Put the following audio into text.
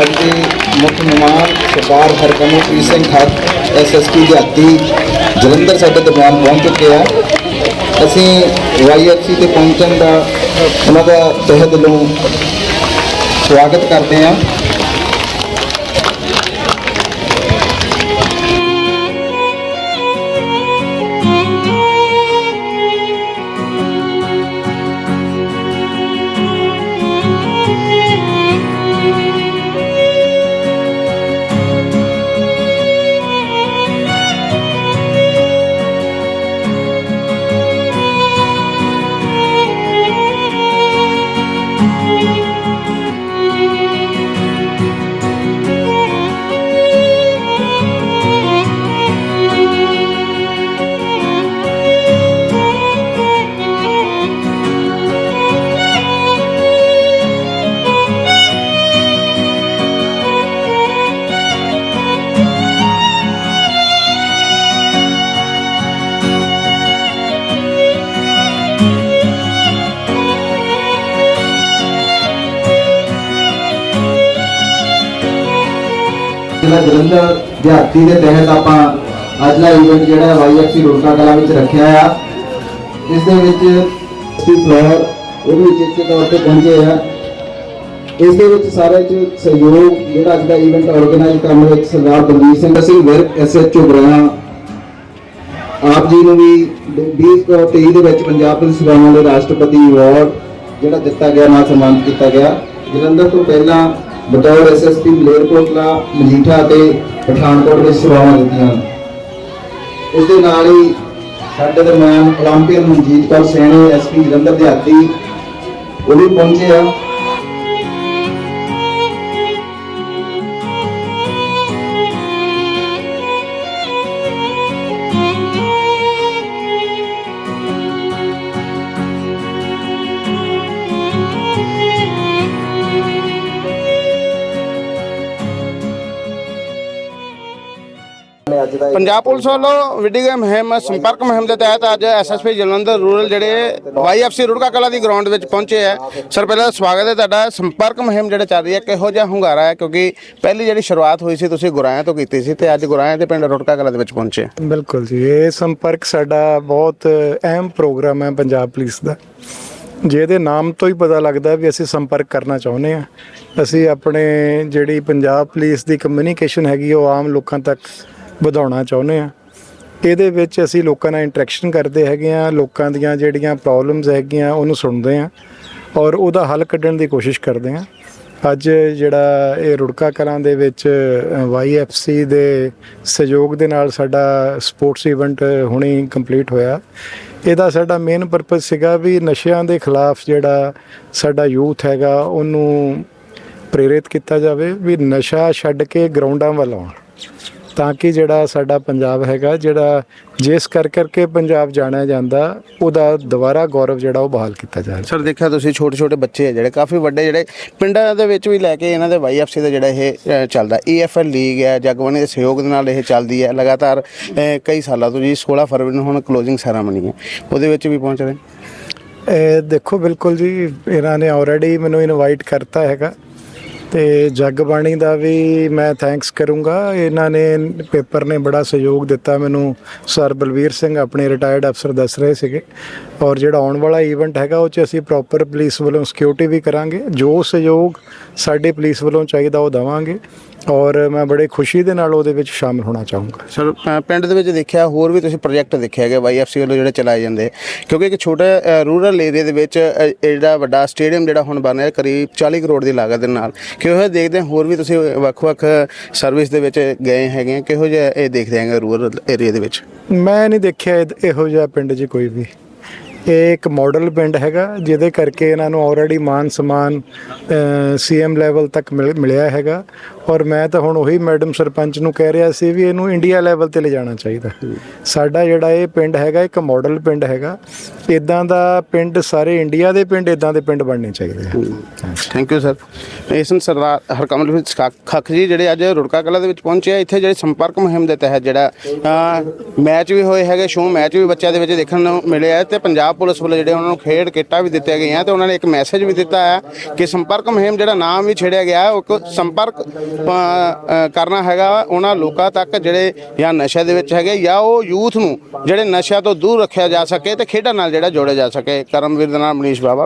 ਅੱਜ ਦੇ ਮੁੱਖ ਮਹਿਮਾਨ ਸਰਦਾਰ ਹਰਕਮਲਪ੍ਰੀਤ ਸਿੰਘ ਖੱਤ ਐਸਐਸਪੀ ਦਿਹਾਤੀ ਜਲੰਧਰ ਸਾਡੇ ਦਰਮਿਆਨ ਪਹੁੰਚ ਚੁੱਕੇ ਆ। ਅਸੀਂ ਵਾਈਐਫਸੀ ਤੇ ਪਹੁੰਚਣ ਦਾ, ਉਹਨਾਂ ਦਾ ਤਹਿ ਦਿਲੋਂ ਸਵਾਗਤ ਕਰਦੇ ਹਾਂ ਜਿਹੜਾ ਜਲੰਧਰ ਦਿਹਾਤੀ ਦੇ ਤਹਿਤ ਆਪਾਂ ਅੱਜ ਦਾ ਇਵੈਂਟ ਜਿਹੜਾ ਵਾਈਐਫਸੀ ਰੁੜਕਾ ਕਲਾ ਵਿੱਚ ਰੱਖਿਆ ਆ। ਇਸ ਦੇ ਵਿੱਚ ਸਟੀ ਫਲੋਰ ਉਹ ਵੀ ਚੇਚੇ ਤੌਰ ਤੇ ਪਹੁੰਚੇ ਆ। ਇਸ ਦੇ ਵਿੱਚ ਸਾਰੇ ਚ ਸਹਿਯੋਗ ਜਿਹੜਾ ਅੱਜ ਦਾ ਇਵੈਂਟ ਆਰਗੇਨਾਈਜ਼ ਕਰਨ ਵਿੱਚ ਸਰਦਾਰ ਬਲਵੀਰ ਸਿੰਘ ਅਸੀਂ ਵਿਰਕ ਐਸਐਚਓ ਬਰਾਣਾ। ਆਪ ਜੀ ਨੂੰ ਵੀ 2023 ਦੇ ਵਿੱਚ ਪੰਜਾਬ ਪੁਲਿਸ ਸੇਵਾਵਾਂ ਦੇ ਰਾਸ਼ਟਰਪਤੀ ਅਵਾਰਡ ਜਿਹੜਾ ਦਿੱਤਾ ਗਿਆ, ਨਾਲ ਸਨਮਾਨਿਤ ਕੀਤਾ ਗਿਆ। ਜਲੰਧਰ ਤੋਂ ਪਹਿਲਾਂ ਬਤੌਰ ਐਸਐਸਪੀ ਮਲੇਰਕੋਟਲਾ ਮਜੀਠਾ ਅਤੇ ਪਠਾਨਕੋਟ ਵਿੱਚ ਸੇਵਾਵਾਂ ਦਿੱਤੀਆਂ ਇਸ ਦੇ ਨਾਲ ਹੀ ਸਾਡੇ ਦਰਮਿਆਨ 올림픽 ਮਨਜੀਤ ਕੌਰ ਸੈਣੀ ਐਸਪੀ ਜਲੰਧਰ ਦਿਹਾਤੀ ਉਹ ਵੀ ਪਹੁੰਚੇ ਆ ਅੱਜ ਦਾ ਪੰਜਾਬ ਪੁਲਿਸ ਵੱਲੋਂ ਵਿੱਢੀ ਮੁਹਿੰਮ ਸੰਪਰਕ ਮੁਹਿੰਮ ਦੇ ਤਹਿਤ ਅੱਜ ਐਸਐਸਪੀ ਜਲੰਧਰ ਰੂਰਲ ਜਿਹੜੇ ਵਾਈਐਫਸੀ ਰੁੜਕਾ ਕਲਾ ਦੀ ਗਰਾਊਂਡ ਵਿੱਚ ਪਹੁੰਚੇ ਆ। ਸਰ ਪਹਿਲਾਂ ਸਵਾਗਤ ਹੈ ਤੁਹਾਡਾ। ਸੰਪਰਕ ਮੁਹਿੰਮ ਜਿਹੜਾ ਚੱਲ ਰਹੀ ਹੈ ਕਿਹੋ ਜਿਹਾ ਹੁੰਗਾਰਾ ਹੈ? ਕਿਉਂਕਿ ਪਹਿਲੀ ਜਿਹੜੀ ਸ਼ੁਰੂਆਤ ਹੋਈ ਸੀ ਤੁਸੀਂ ਗੁਰਾਇਆਂ ਤੋਂ ਕੀਤੀ ਸੀ ਤੇ ਅੱਜ ਗੁਰਾਇਆਂ ਦੇ ਪਿੰਡ ਰੁੜਕਾ ਕਲਾ ਦੇ ਵਿੱਚ ਪਹੁੰਚੇ ਬਿਲਕੁਲ ਜੀ ਇਹ ਸੰਪਰਕ ਸਾਡਾ ਬਹੁਤ ਅਹਿਮ ਪ੍ਰੋਗਰਾਮ ਹੈ ਪੰਜਾਬ ਪੁਲਿਸ ਦਾ। ਜਿਹਦੇ ਨਾਮ ਤੋਂ ਹੀ ਪਤਾ ਲੱਗਦਾ ਵੀ ਅਸੀਂ ਸੰਪਰਕ ਕਰਨਾ ਚਾਹੁੰਦੇ ਆ ਅਸੀਂ ਆਪਣੇ ਜਿਹੜੀ ਪੰਜਾਬ ਪੁਲਿਸ ਦੀ ਕਮਿਊਨੀਕੇਸ਼ਨ ਹੈਗੀ ਉਹ ਆਮ ਲੋਕਾਂ ਤੱਕ ਵਧਾਉਣਾ ਚਾਹੁੰਦੇ ਆ ਇਹਦੇ ਵਿੱਚ ਅਸੀਂ ਲੋਕਾਂ ਨਾਲ ਇੰਟਰੈਕਸ਼ਨ ਕਰਦੇ ਹੈਗੇ ਆ ਲੋਕਾਂ ਦੀਆਂ ਜਿਹੜੀਆਂ ਪ੍ਰੋਬਲਮਸ ਹੈਗੀਆਂ ਉਹਨੂੰ ਸੁਣਦੇ ਆ ਔਰ ਉਹਦਾ ਹੱਲ ਕੱਢਣ ਦੀ ਕੋਸ਼ਿਸ਼ ਕਰਦੇ ਆ ਅੱਜ ਜਿਹੜਾ ਇਹ ਰੁੜਕਾ ਕਲਾਂ ਦੇ ਵਿੱਚ ਵਾਈਐਫਸੀ ਦੇ ਸਹਿਯੋਗ ਦੇ ਨਾਲ ਸਾਡਾ ਸਪੋਰਟਸ ਇਵੈਂਟ ਹੁਣੇ ਕੰਪਲੀਟ ਹੋਇਆ। ਇਹਦਾ ਸਾਡਾ ਮੇਨ ਪਰਪਸ ਸੀਗਾ ਵੀ ਨਸ਼ਿਆਂ ਦੇ ਖਿਲਾਫ ਜਿਹੜਾ ਸਾਡਾ ਯੂਥ ਹੈਗਾ ਉਹਨੂੰ ਪ੍ਰੇਰਿਤ ਕੀਤਾ ਜਾਵੇ ਵੀ ਨਸ਼ਾ ਛੱਡ ਕੇ ਗਰਾਊਂਡਾਂ ਵੱਲ ਆਉਣ। ਤਾਂ ਕਿ ਜਿਹੜਾ ਸਾਡਾ ਪੰਜਾਬ ਹੈਗਾ ਜਿਹੜਾ ਜਿਸ ਕਰ ਕਰਕੇ ਪੰਜਾਬ ਜਾਣਿਆ ਜਾਂਦਾ ਉਹਦਾ ਦੁਬਾਰਾ ਗੌਰਵ ਜਿਹੜਾ ਉਹ ਬਹਾਲ ਕੀਤਾ ਜਾਵੇ ਸਰ ਦੇਖਿਆ ਤੁਸੀਂ ਛੋਟੇ ਛੋਟੇ ਬੱਚੇ ਆ ਜਿਹੜੇ ਕਾਫੀ ਵੱਡੇ ਜਿਹੜੇ ਪਿੰਡਾਂ ਦੇ ਵਿੱਚ ਵੀ ਲੈ ਕੇ ਇਹਨਾਂ ਦੇ ਵਾਈਐਫਸੀ ਦਾ ਜਿਹੜਾ ਇਹ ਚੱਲਦਾ। ਈਐਫਐਲ ਲੀਗ ਹੈ ਜਗਬਾਣੀ ਦੇ ਸਹਿਯੋਗ ਦੇ ਨਾਲ ਇਹ ਚੱਲਦੀ ਹੈ ਲਗਾਤਾਰ ਕਈ ਸਾਲਾਂ ਤੋਂ ਜੀ 16 ਫਰਵਰੀ ਨੂੰ ਹੁਣ ਕਲੋਜ਼ਿੰਗ ਸੈਰਾਮਨੀ ਹੈ ਉਹਦੇ ਵਿੱਚ ਵੀ ਪਹੁੰਚ ਰਹੇ? ਇਹ ਦੇਖੋ ਬਿਲਕੁਲ ਜੀ ਇਹਨਾਂ ਨੇ ਆਲਰੇਡੀ ਮੈਨੂੰ ਇਨਵਾਈਟ ਕਰਤਾ ਹੈਗਾ। ਤੇ ਜਗਬਾਣੀ ਦਾ ਵੀ ਮੈਂ ਥੈਂਕਸ ਕਰੂੰਗਾ। ਇਹਨਾਂ ਨੇ ਪੇਪਰ ਨੇ ਬੜਾ ਸਹਿਯੋਗ ਦਿੱਤਾ ਮੈਨੂੰ। ਸਰ ਬਲਵੀਰ ਸਿੰਘ ਆਪਣੇ ਰਿਟਾਇਰਡ ਅਫਸਰ ਦੱਸ ਰਹੇ ਸੀਗੇ। ਔਰ ਜਿਹੜਾ ਆਉਣ ਵਾਲਾ ਈਵੈਂਟ ਹੈਗਾ, ਉਹ 'ਚ ਅਸੀਂ ਪ੍ਰੋਪਰ ਪੁਲਿਸ ਵੱਲੋਂ ਸਿਕਿਉਰਿਟੀ ਵੀ ਕਰਾਂਗੇ। ਜੋ ਸਹਿਯੋਗ ਸਾਡੇ ਪੁਲਿਸ ਵੱਲੋਂ ਚਾਹੀਦਾ, ਉਹ ਦਵਾਂਗੇ। ਔਰ ਮੈਂ ਬੜੇ ਖੁਸ਼ੀ ਦੇ ਨਾਲ ਉਹਦੇ ਵਿੱਚ ਸ਼ਾਮਲ ਹੋਣਾ ਚਾਹੂੰਗਾ। ਸਰ ਪਿੰਡ ਦੇ ਵਿੱਚ ਦੇਖਿਆ ਹੋਰ ਵੀ ਤੁਸੀਂ ਪ੍ਰੋਜੈਕਟ ਦੇਖੇ ਹੈਗੇ ਵਾਈਐਫਸੀ ਵੱਲੋਂ ਜਿਹੜੇ ਚਲਾਏ ਜਾਂਦੇ। ਕਿਉਂਕਿ ਇੱਕ ਛੋਟਾ ਰੂਰਲ ਏਰੀਆ ਦੇ ਵਿੱਚ ਜਿਹੜਾ ਵੱਡਾ ਸਟੇਡੀਅਮ ਜਿਹੜਾ ਹੁਣ ਬਣ ਰਿਹਾ ਕਰੀਬ 40 ਕਰੋੜ ਦੀ ਲਾਗਤ ਦੇ ਨਾਲ। ਕਿਹੋ ਜਿਹਾ ਦੇਖਦੇ ਹਾਂ? ਹੋਰ ਵੀ ਤੁਸੀਂ ਵੱਖ-ਵੱਖ ਸਰਵਿਸ ਦੇ ਵਿੱਚ ਗਏ ਹੈਗੇ ਕਿਹੋ ਜਿਹਾ ਇਹ ਦੇਖਦੇ ਹੈਗੇ ਰੂਰਲ ਏਰੀਆ ਦੇ ਵਿੱਚ? ਮੈਂ ਨਹੀਂ ਦੇਖਿਆ ਇਹ- ਇਹੋ ਜਿਹਾ ਪਿੰਡ 'ਚ ਕੋਈ ਵੀ। ਇਹ ਇੱਕ ਮਾਡਲ ਪਿੰਡ ਹੈਗਾ, ਜਿਹਦੇ ਕਰਕੇ ਇਹਨਾਂ ਨੂੰ ਆਲਰੇਡੀ ਮਾਨ ਸਮਾਨ ਸੀਐਮ ਲੈਵਲ ਤੱਕ ਮਿਲ- ਮਿਲਿਆ ਹੈਗਾ। ਔਰ ਮੈਂ ਤਾਂ ਹੁਣ ਉਹੀ ਮੈਡਮ ਸਰਪੰਚ ਨੂੰ ਕਹਿ ਰਿਹਾ ਸੀ ਵੀ ਇਹਨੂੰ ਇੰਡੀਆ ਲੈਵਲ ਤੇ ਲਿਜਾਣਾ ਚਾਹੀਦਾ। ਸਾਡਾ ਜਿਹੜਾ ਇਹ ਪਿੰਡ ਹੈਗਾ, ਇੱਕ ਮਾਡਲ ਪਿੰਡ ਹੈਗਾ। ਇਦਾਂ ਦਾ ਪਿੰਡ ਸਾਰੇ ਇੰਡੀਆ ਦੇ ਪਿੰਡ ਇਦਾਂ ਦੇ ਪਿੰਡ ਬਣਨੇ ਚਾਹੀਦੇ ਆ। ਥੈਂਕ ਯੂ ਸਰ ਇਸਨ ਸਰਦਾਰ ਹਰਕਮਲ ਖੱਖ ਜੀ, ਜਿਹੜੇ ਅੱਜ ਰੁੜਕਾ ਕਲਾ ਦੇ ਵਿੱਚ ਪਹੁੰਚੇ ਆ, ਇੱਥੇ ਜਿਹੜੇ ਸੰਪਰਕ ਮੁਹਿੰਮ ਦੇ ਤਹਿਤ ਜਿਹੜਾ ਮੈਚ ਵੀ ਹੋਏ ਹੈਗੇ ਸ਼ੋਅ ਮੈਚ ਵੀ ਬੱਚਿਆਂ ਦੇ ਵਿੱਚ ਦੇਖਣ ਨੂੰ ਮਿਲਿਆ ਹੈ ਤੇ ਪੰਜਾਬ ਪੁਲਿਸ ਵੱਲੋਂ ਜਿਹੜੇ ਉਹਨਾਂ ਨੂੰ ਖੇਡ ਕਿੱਟਾਂ ਵੀ ਦਿੱਤੀਆਂ ਗਈਆਂ ਤੇ ਉਹਨਾਂ ਨੇ ਇੱਕ ਮੈਸੇਜ ਵੀ ਦਿੱਤਾ ਹੈ ਕਿ ਸੰਪਰਕ ਮੁਹਿੰਮ ਜਿਹੜਾ ਨਾਮ ਵੀ ਛੇੜਿਆ ਗਿਆ ਉਹ ਇੱਕ ਸੰਪਰਕ ਕਰਨਾ ਹੈਗਾ ਉਹਨਾਂ ਲੋਕਾਂ ਤੱਕ ਜਿਹੜੇ ਜਾਂ ਨਸ਼ੇ ਦੇ ਵਿੱਚ ਹੈਗੇ ਜਾਂ ਉਹ ਯੂਥ ਨੂੰ ਜਿਹੜੇ ਨਸ਼ਿਆਂ ਤੋਂ ਦੂਰ ਰੱਖਿਆ ਜਾ ਸਕੇ ਤੇ ਖੇਡਾਂ ਨਾਲ ਜਿਹੜਾ ਜੋੜਿਆ ਜਾ ਸਕੇ। ਕਰਮਵੀਰ ਦੇ ਨਾਲ ਮਨੀਸ਼ ਬਾਬਾ